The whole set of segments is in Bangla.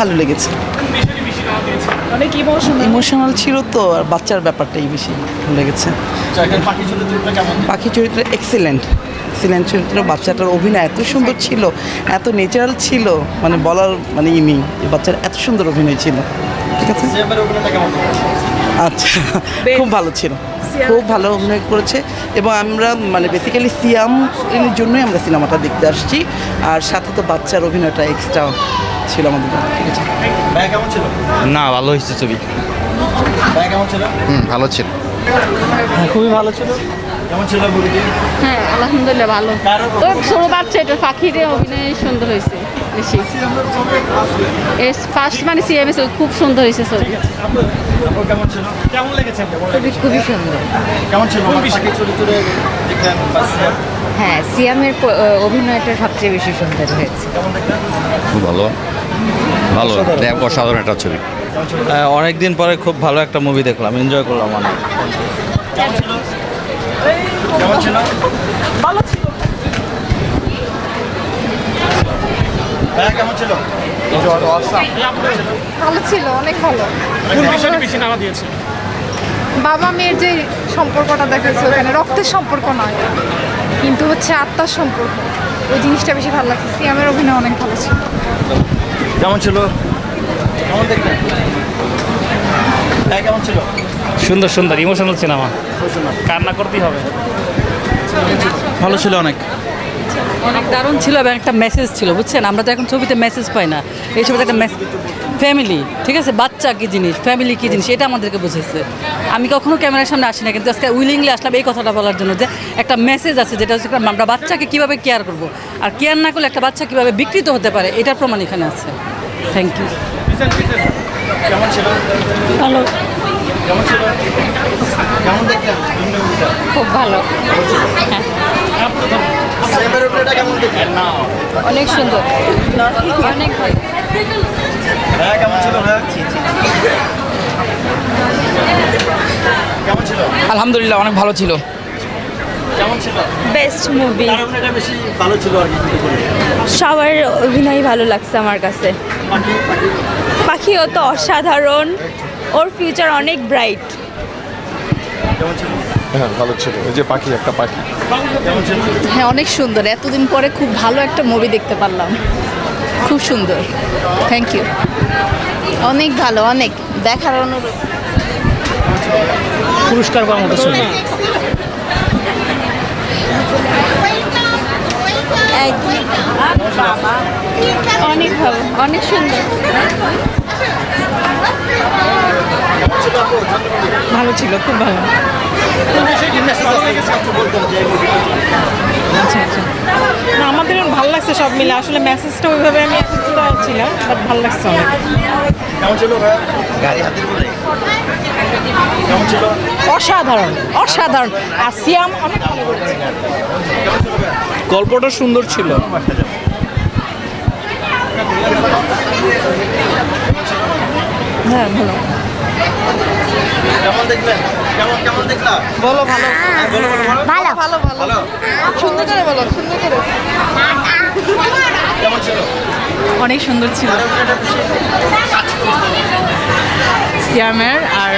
ভালো লেগেছে। অনেক ইমোশনাল ইমোশনাল ছিল তো আর বাচ্চার ব্যাপারটাই বেশি ভালো লেগেছে। পাখি চরিত্র এক্সিলেন্ট এক্সিলেন্ট চরিত্র বাচ্চাটার অভিনয় এত সুন্দর ছিল এত ন্যাচারাল ছিল মানে বলার মানে ই নেই যে বাচ্চার এত সুন্দর অভিনয় ছিল। ঠিক আছে? আচ্ছা খুব ভালো ছিল। খুব ভালো অভিনয় করেছে এবং আমরা মানে বেসিক্যালি সিয়াম এর জন্যই আমরা সিনেমাটা দেখতে আসছি। আর সাথে তো বাচ্চার অভিনয়টা এক্সট্রা ছিল আমাদের ঠিক আছে? না ভালো হয়েছে ছবি। হুম ভালো ছিল। খুবই ভালো ছিল। হ্যাঁ আলহামদুলিল্লাহ ভালো। ছোট বাচ্চা এটা পাখিরে অভিনয় সুন্দর হয়েছে বেশি। ফার্স্ট মানে সিএমএস খুব সুন্দর হয়েছে ছবি। কেমন লেগেছে খুবই খুবই সুন্দর। কেমন ছিল চরিত্রে দেখলেন বা সিয়াম? হ্যাঁ সিয়ামের অভিনয়টা সবচেয়ে বেশি সুন্দর হয়েছে। খুব ভালো। ভালো। অসাধারণ। একটা ছবি। অনেক দিন পরে খুব ভালো একটা মুভি দেখলাম। এনজয় করলাম অনেক। কেমন ছিল কেমন ছিল? ভালো ছিল অনেক ভালো। দিয়েছে? বাবা মেয়ের যে সম্পর্কটা দেখাচ্ছে ওখানে রক্তের সম্পর্ক নয় কিন্তু হচ্ছে আত্মার সম্পর্ক। ওই জিনিসটা বেশি ভালো লাগছে সিয়ামের অভিনয় অনেক ভালো ছিল। কেমন ছিল? কেমন দেখলেন? কেমন ছিল? সুন্দর সুন্দর ইমোশনাল সিনেমা কান্না করতেই হবে। ভালো ছিল অনেক। অনেক দারুণ ছিল এবং একটা মেসেজ ছিল বুঝছেন? আমরা তো এখন ছবিতে মেসেজ পাই না। এই ছবিতে একটা ফ্যামিলি ঠিক আছে? বাচ্চা কী জিনিস? ফ্যামিলি কী জিনিস? এটা আমাদেরকে বুঝেছে আমি কখনো ক্যামেরার সামনে আসি না কিন্তু আজকে উইলিংলি আসলাম এই কথাটা বলার জন্য যে একটা মেসেজ আছে যেটা হচ্ছে আমরা বাচ্চাকে কীভাবে কেয়ার করব? আর কেয়ার না করলে একটা বাচ্চা কীভাবে বিকৃত হতে পারে? এটার প্রমাণ এখানে আছে। থ্যাংক ইউ ভালো। খুব ভালো। কেমন দেখলেন অনেক সুন্দর। অনেক ভালো। কেমন ছিল কেমন ছিল? আলহামদুলিল্লাহ অনেক ভালো ছিল। কেমন ছিল? বেস্ট মুভি বেশি ভালো ছিল আর সবার অভিনয় ভালো লাগছে আমার কাছে। পাখি পাখি? পাখিও তো অসাধারণ। ওর ফিউচার অনেক ব্রাইট কেমন ছিল? হ্যাঁ ভালো ছিল। এই যে পাখি একটা পাখি। হ্যাঁ অনেক সুন্দর। এতদিন পরে খুব ভালো একটা মুভি দেখতে পারলাম। খুব সুন্দর। থ্যাংক ইউ অনেক ভালো অনেক। দেখার অনুরোধ। পুরস্কার পাওয়ার মতো ছবি। অনেক ভালো অনেক সুন্দর। ভালো ছিল খুব ভালো। আচ্ছা আচ্ছা না আমাদের ভালো লাগছে সব মিলে। আসলে মেসেজটা ওইভাবে আমি বুঝতে পারছিলাম বাট ভালো লাগছে অনেক। কেমন ছিল ভাইয়া গাড়ি হাতে করে কেমন ছিল? অসাধারণ অসাধারণ। আর সিয়াম অনেক গল্পটা সুন্দর ছিল। হ্যাঁ ভালো। কেমন দেখলেন? কেমন কেমন দেখলা? বলো ভালো। হ্যাঁ, বলো বলো বলো। ভালো। ভালো ভালো সুন্দর করে বলো সুন্দর করে। কেমন ছিল? অনেক সুন্দর ছিল। সিয়ামের আর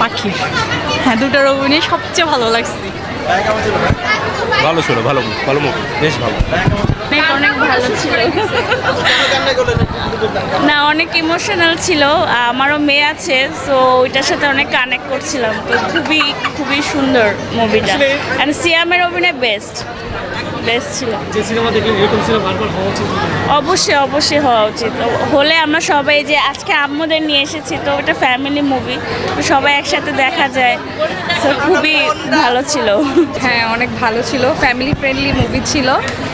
পাখি। হ্যাঁ দুটার অভিনয় সবচেয়ে ভালো লাগছে? ভালো ছিল ভালো ভালো মুভি বেশ ভালো। অনেক ভালো ছিল। না অনেক ইমোশনাল ছিল। আমারও মেয়ে আছে সো ওইটার সাথে অনেক কানেক্ট করছিলাম। তো খুবই খুবই সুন্দর মুভিটা। অ্যান্ড সিয়ামের অভিনয় বেস্ট বেস্ট ছিল। যে সিনেমা দেখলেন এরকম সিনেমা বারবার হওয়া উচিত অবশ্যই অবশ্যই হওয়া উচিত। হলে আমরা সবাই যে আজকে আম্মুদের নিয়ে এসেছি তো ওটা ফ্যামিলি মুভি সবাই একসাথে দেখা যায়। তো খুবই ভালো ছিল। হ্যাঁ অনেক ভালো ছিল। ফ্যামিলি ফ্রেন্ডলি মুভি ছিল।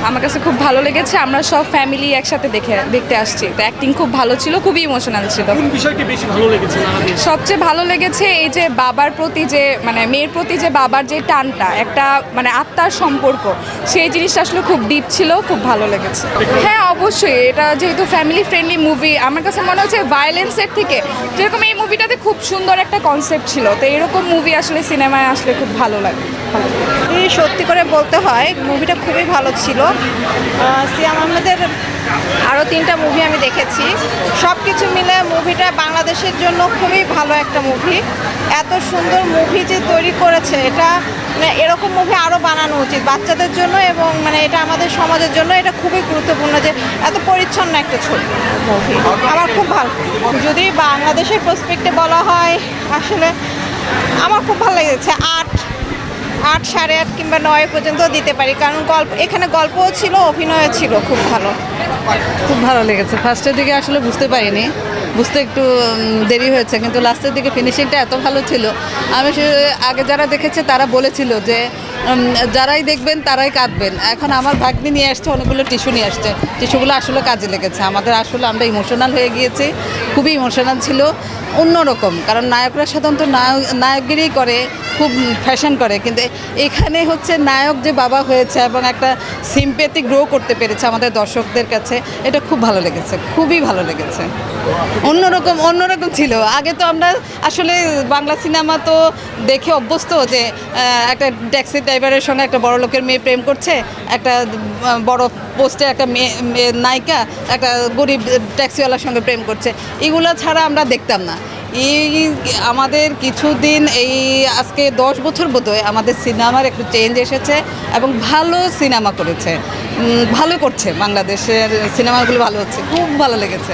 আমার কাছে খুব ভালো লেগেছে। আমরা সব ফ্যামিলি একসাথে দেখে দেখতে আসছি। তো অ্যাক্টিং খুব ভালো ছিল খুবই ইমোশনাল ছিল। বিষয়টি বেশি ভালো লেগেছে সবচেয়ে ভালো লেগেছে এই যে বাবার প্রতি যে মানে মেয়ের প্রতি যে বাবার যে টানটা একটা মানে আত্মার সম্পর্ক সেই জিনিসটা আসলে খুব ডিপ ছিল, খুব ভালো লেগেছে। হ্যাঁ অবশ্যই, এটা যেহেতু ফ্যামিলি ফ্রেন্ডলি মুভি আমার কাছে মনে হচ্ছে ভায়োলেন্সের থেকে যেরকম এই মুভিটাতে খুব সুন্দর একটা কনসেপ্ট ছিল, তো এরকম মুভি আসলে সিনেমায় আসলে খুব ভালো লাগে। এই সত্যি করে বলতে হয় মুভিটা খুবই ভালো ছিল। সিয়াম আহমেদের আরও তিনটা মুভি আমি দেখেছি। সব কিছু মিলে মুভিটা বাংলাদেশের জন্য খুবই ভালো একটা মুভি এত সুন্দর মুভি যে তৈরি করেছে, এটা মানে এরকম মুভি আরও বানানো উচিত বাচ্চাদের জন্য এবং মানে এটা আমাদের সমাজের জন্য এটা খুবই গুরুত্বপূর্ণ যে এত পরিচ্ছন্ন একটা ছবি মুভি আমার খুব ভালো যদি বাংলাদেশের প্রসপেক্টে বলা হয়, আসলে আমার খুব ভালো লেগেছে। আট আট, সাড়ে আট কিংবা নয় পর্যন্ত দিতে পারি। কারণ গল্প, এখানে গল্পও ছিল, অভিনয়ও ছিল, খুব ভালো। খুব ভালো লেগেছে। ফার্স্টের দিকে আসলে বুঝতে পারিনি। বুঝতে একটু দেরি হয়েছে, কিন্তু লাস্টের দিকে ফিনিশিংটা এত ভালো ছিল। আমি আগে যারা দেখেছে তারা বলেছিল যে যারাই দেখবেন তারাই কাঁদবেন। এখন আমার ভাগ্নি নিয়ে আসছে, অনেকগুলো টিস্যু নিয়ে আসছে। টিস্যুগুলো আসলে কাজে লেগেছে। আমাদের আসলে আমরা ইমোশনাল হয়ে গিয়েছি। খুবই ইমোশনাল ছিল। অন্যরকম, কারণ নায়করা সাধারণত নায়ক নায়কগিরি করে, খুব ফ্যাশন করে, কিন্তু এখানে হচ্ছে নায়ক যে বাবা হয়েছে এবং একটা সিম্পেথি গ্রো করতে পেরেছে আমাদের দর্শকদের কাছে, এটা খুব ভালো লেগেছে, খুবই ভালো লেগেছে। অন্যরকম অন্যরকম ছিল। আগে তো আমরা আসলে বাংলা সিনেমা তো দেখে অভ্যস্ত যে একটা ট্যাক্সি ড্রাইভারের সঙ্গে একটা বড় লোকের মেয়ে প্রেম করছে, একটা বড় পোস্টে একটা মেয়ে নায়িকা, একটা গরিব ট্যাক্সিওয়ালার সঙ্গে প্রেম করছে। এগুলো ছাড়া আমরা দেখতাম না। এই আমাদের কিছুদিন, এই আজকে দশ বছর বোধহয় আমাদের সিনেমার একটু চেঞ্জ এসেছে এবং ভালো সিনেমা করেছে। ভালো করছে বাংলাদেশের সিনেমাগুলো ভালো হচ্ছে। খুব ভালো লেগেছে।